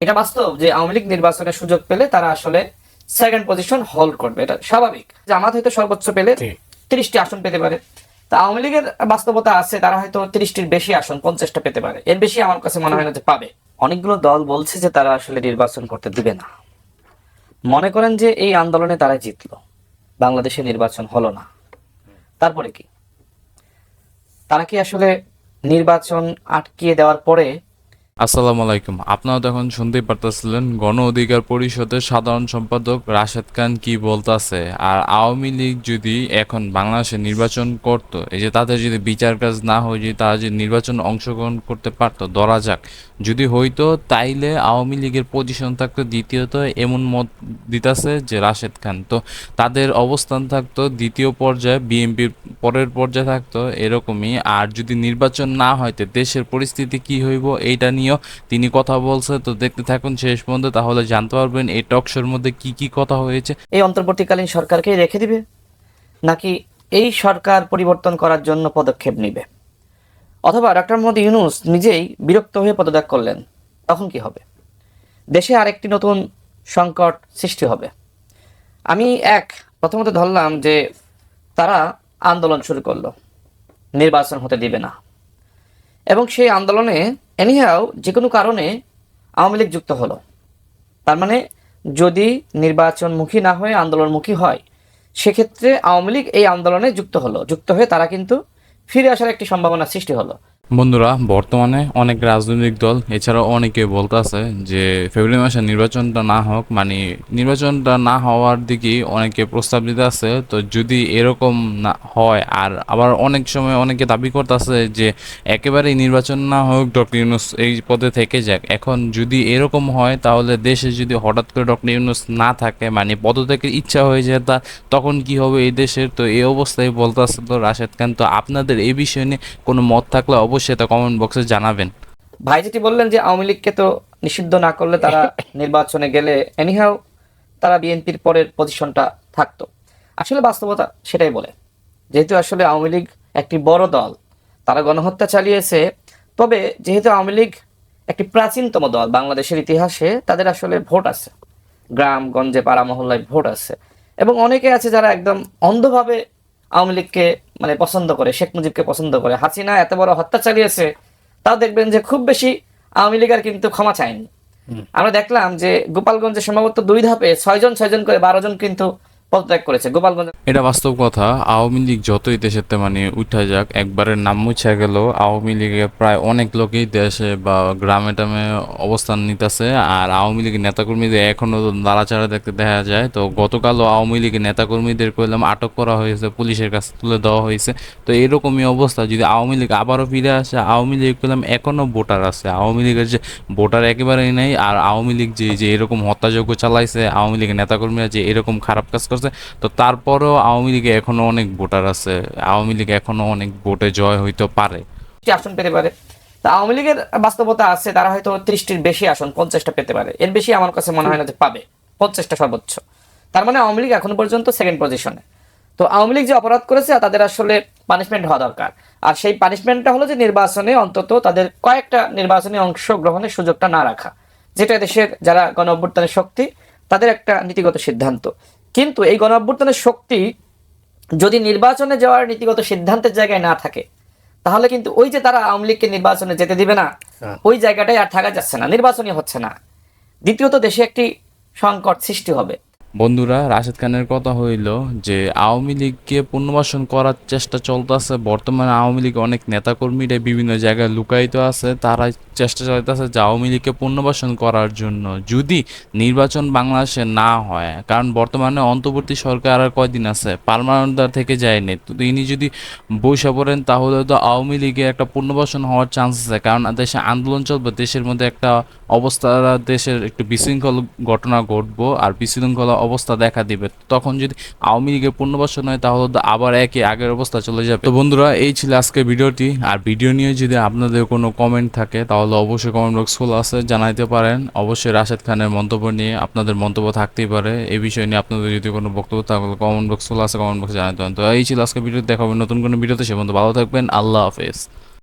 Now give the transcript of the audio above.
এটা বাস্তব যে আওয়ামী লীগ নির্বাচনের সুযোগ পেলে তারা আসলে সেকেন্ড পজিশন হোল্ড করবে এটা স্বাভাবিক। জামাত হয়তো সর্বোচ্চ পেলে তিরিশটি আসন পেতে পারে। তা আওয়ামী লীগের বাস্তবতা আছে তারা হয়তো তিরিশটির বেশি আসন পঞ্চাশটা পেতে পারে। এর বেশি আমার কাছে মনে হয় না যে পাবে। অনেকগুলো দল বলছে যে তারা আসলে নির্বাচন করতে দিবে না। মনে করেন যে এই আন্দোলনে তারা জিতলো বাংলাদেশে নির্বাচন হলো না। তারপরে কি? তারা কি আসলে নির্বাচন আটকিয়ে দেওয়ার পরে আসসালামু আলাইকুম। আপনারা তখন শুনতেই পারতেছিলেন, গণ অধিকার পরিষদের সাধারণ সম্পাদক রাশেদ খান কি বলতাছে? আর আওয়ামী লীগ যদি এখন বাংলাদেশে নির্বাচন করত, এই যে তাদের যদি বিচার কাজ না হয়ে যদি তারা যদি নির্বাচন অংশগ্রহণ করতে পারতো, ধরা যাক। যদি হইতো, তাইলে আওয়ামী লীগের পজিশন থাকতো দ্বিতীয়ত এমন মত দিতাছে যে রাশেদ খান। তো তাদের অবস্থান থাকতো দ্বিতীয় পর্যায়ে, বিএনপির পরের পর্যায়ে থাকতো এরকমই। আর যদি নির্বাচন না হয়তো, দেশের পরিস্থিতি কি হইব, এইটা নিয়েও তিনি কথা বলছে, তো দেখতে থাকুন শেষ পর্যন্ত, তাহলে জানতে পারবেন এই টকশোর মধ্যে কি কি কথা হয়েছে। এই অন্তর্বর্তীকালীন সরকারকে রেখে দিবে, নাকি এই সরকার পরিবর্তন করার জন্য পদক্ষেপ নিবে? অথবা ডক্টর মোহাম্মদ ইউনুস নিজেই বিরক্ত হয়ে পদত্যাগ করলেন, তখন কি হবে? দেশে আরেকটি নতুন সংকট সৃষ্টি হবে। আমি এক, প্রথমত ধরলাম যে তারা আন্দোলন শুরু করল, নির্বাচন হতে দিবে না। এবং সেই আন্দোলনে এনিহাও যে কোনো কারণে আওয়ামী লীগ যুক্ত হলো। তার মানে যদি নির্বাচনমুখী না হয়ে আন্দোলনমুখী হয়, সেক্ষেত্রে আওয়ামী লীগ এই আন্দোলনে যুক্ত হলো। যুক্ত হয়ে তারা কিন্তু ফিরে আসার একটি সম্ভাবনা সৃষ্টি হলো। বন্ধুরা, বর্তমানে অনেক রাজনৈতিক দল, এছাড়াও অনেকে বলতেছে যে ফেব্রুয়ারি মাসে নির্বাচনটা না হোক মানে নির্বাচনটা না হওয়ার দিকেই অনেকে প্রস্তাব দিতে আছে। তো যদি এরকম না হয়, আর আবার অনেক সময় অনেকে দাবি করতেছে যে একেবারেই নির্বাচন না হোক, ডক্টর ইউনুস এই পদে থেকে যাক। এখন যদি এরকম হয়, তাহলে দেশে যদি হঠাৎ করে ডক্টর ইউনুস না থাকে মানে পদত্যাগের ইচ্ছা হয়ে যায়, তা তখন কি হবে এই দেশের? তো এই অবস্থায় বলতেছে তো রাশেদ খান, তো আপনাদের এই বিষয় নিয়ে কোনো মত থাকলে অবশ্যই তা কমেন্ট বক্সে জানাবেন। ভাই যেটি বললেন যে আওয়ামী লীগকে তো নিষিদ্ধ না করলে তারা নির্বাচনে গেলে এনিহাও তারা বিএনপির পরের পজিশনটা থাকতো। আসলে বাস্তবতা সেটাই বলে যেহেতু আসলে আওয়ামী লীগ একটি বড় দল তারা গণহত্যা চালিয়েছে তবে যেহেতু আওয়ামী লীগ একটি প্রাচীনতম দল বাংলাদেশের ইতিহাসে তাদের আসলে ভোট আছে। গ্রাম গঞ্জে পাড়া মহল্লায় ভোট আছে। এবং অনেকে আছে যারা একদম অন্ধভাবে আওয়ামী লীগকে মানে পছন্দ করে শেখ মুজিবকে পছন্দ করে। হাসিনা এত বড় হত্যা চালিয়েছে তাও দেখবেন যে খুব বেশি আওয়ামী লীগ আর কিন্তু ক্ষমা চায়নি। আমরা দেখলাম যে গোপালগঞ্জে সম্ভবত দুই ধাপে ছয়জন ছয়জন করে বারো জন কিন্তু পদত্যাগ করেছে। গোপালগঞ্জ এটা বাস্তব কথা। আওয়ামী লীগ যতই দেশেতে মানে উঠা যাক, একবারের নাম মুছা গেল। আওয়ামী লীগে প্রায় অনেক লোকই দেশে বা গ্রামে টামে অবস্থান নিতেছে। আর আওয়ামী লীগের নেতাকর্মীদের এখনও নাড়াচাড়া দেখতে দেখা যায়। তো গতকালও আওয়ামী লীগের নেতাকর্মীদের কইলাম, আটক করা হয়েছে, পুলিশের কাছে তুলে দেওয়া হয়েছে। তো এরকমই অবস্থা। যদি আওয়ামী লীগ আবারও ফিরে আসে, আওয়ামী লীগ কইলাম এখনও ভোটার আছে। আওয়ামী লীগের যে ভোটার একেবারেই নেই। আর আওয়ামী লীগ যে যে এরকম হত্যাযজ্ঞ চালাইছে, আওয়ামী লীগের নেতাকর্মীরা যে এরকম খারাপ কাজ করছে তো তারপরেও আওয়ামী লীগে এখনও অনেক ভোটার আছে। আওয়ামী লীগ এখনও অনেক ভোটে জয় হইতে পারে। আসন পেতে পারে। তা আওয়ামী লীগের বাস্তবতা আছে, তারা হয়তো ত্রিশটির বেশি আসন, পঞ্চাশটা পেতে পারে। এর বেশি আমার কাছে মনে হয় না যে পাবে। পঞ্চাশটা সর্বোচ্চ। তার মানে আওয়ামী লীগ এখনও পর্যন্ত সেকেন্ড পজিশনে তো আওয়ামী লীগ যে অপরাধ করেছে তাদের আসলে পানিশমেন্ট হওয়া দরকার। আর সেই পানিশমেন্টটা হলো যে নির্বাচনে অন্তত তাদের কয়েকটা নির্বাচনে অংশগ্রহণের সুযোগটা না রাখা। যেটা দেশের যারা গণ অভ্যুত্থানের শক্তি, তাদের একটা নীতিগত সিদ্ধান্ত। কিন্তু এই গণ অভ্যুত্থানের শক্তি যদি নির্বাচনে যাওয়ার নীতিগত সিদ্ধান্তের জায়গায় না থাকে তাহলে কিন্তু ওই যে তারা আওয়ামী লীগকে নির্বাচনে যেতে দিবে না ওই জায়গাটায় আর থাকা যাচ্ছে না নির্বাচনই হচ্ছে না। দ্বিতীয়ত দেশে একটি সংকট সৃষ্টি হবে। বন্ধুরা, রাশেদ খানের কথা হইল যে, আওয়ামী লীগকে পুনর্বাসন করার চেষ্টা চলতেছে। বর্তমানে আওয়ামী লীগ অনেক নেতাকর্মীরা বিভিন্ন জায়গায় লুকায়িত আছে। তারা চেষ্টা চালাইতেছে যে, আওয়ামী লীগকে পুনর্বাসন করার জন্য যদি নির্বাচন বাংলাদেশে না হয়। কারণ বর্তমানে অন্তর্বর্তী সরকার আর কয়দিন আছে? পারমানেন্ট থেকে যায়নি। তো তিনি যদি বৈশা পড়েন, তাহলে তো আওয়ামী লীগের একটা পুনর্বাসন হওয়ার চান্স আছে। কারণ দেশে আন্দোলন চলবে, দেশের মধ্যে একটা অবস্থা দেশের একটু বিশৃঙ্খল ঘটনা ঘটবো আর বিশৃঙ্খলা অবস্থা দেখা দিবে। তখন যদি আওয়ামী লীগের পুনর্বাসন হয়, তাহলে তো আবার একই আগের অবস্থা চলে যাবে। তো বন্ধুরা, এই ছিল আজকে ভিডিওটি। আর ভিডিও নিয়ে যদি আপনাদের কোনো কমেন্ট থাকে, তাহলে অবশ্যই কমেন্ট বক্স খোলা আছে, জানাইতে পারেন। অবশ্যই রাশেদ খানের মন্তব্য নিয়ে আপনাদের মন্তব্য থাকতেই পারে। এই বিষয় নিয়ে আপনাদের যদি কোনো বক্তব্য থাকে কমেন্ট বক্স খোলা আছে কমেন্ট বক্সে জানাতে পারেন। তো এই ছিল আজকে ভিডিও। দেখাবেন নতুন কোনো ভিডিওতে। সে বন্ধু ভালো থাকবেন। আল্লাহ হাফেজ।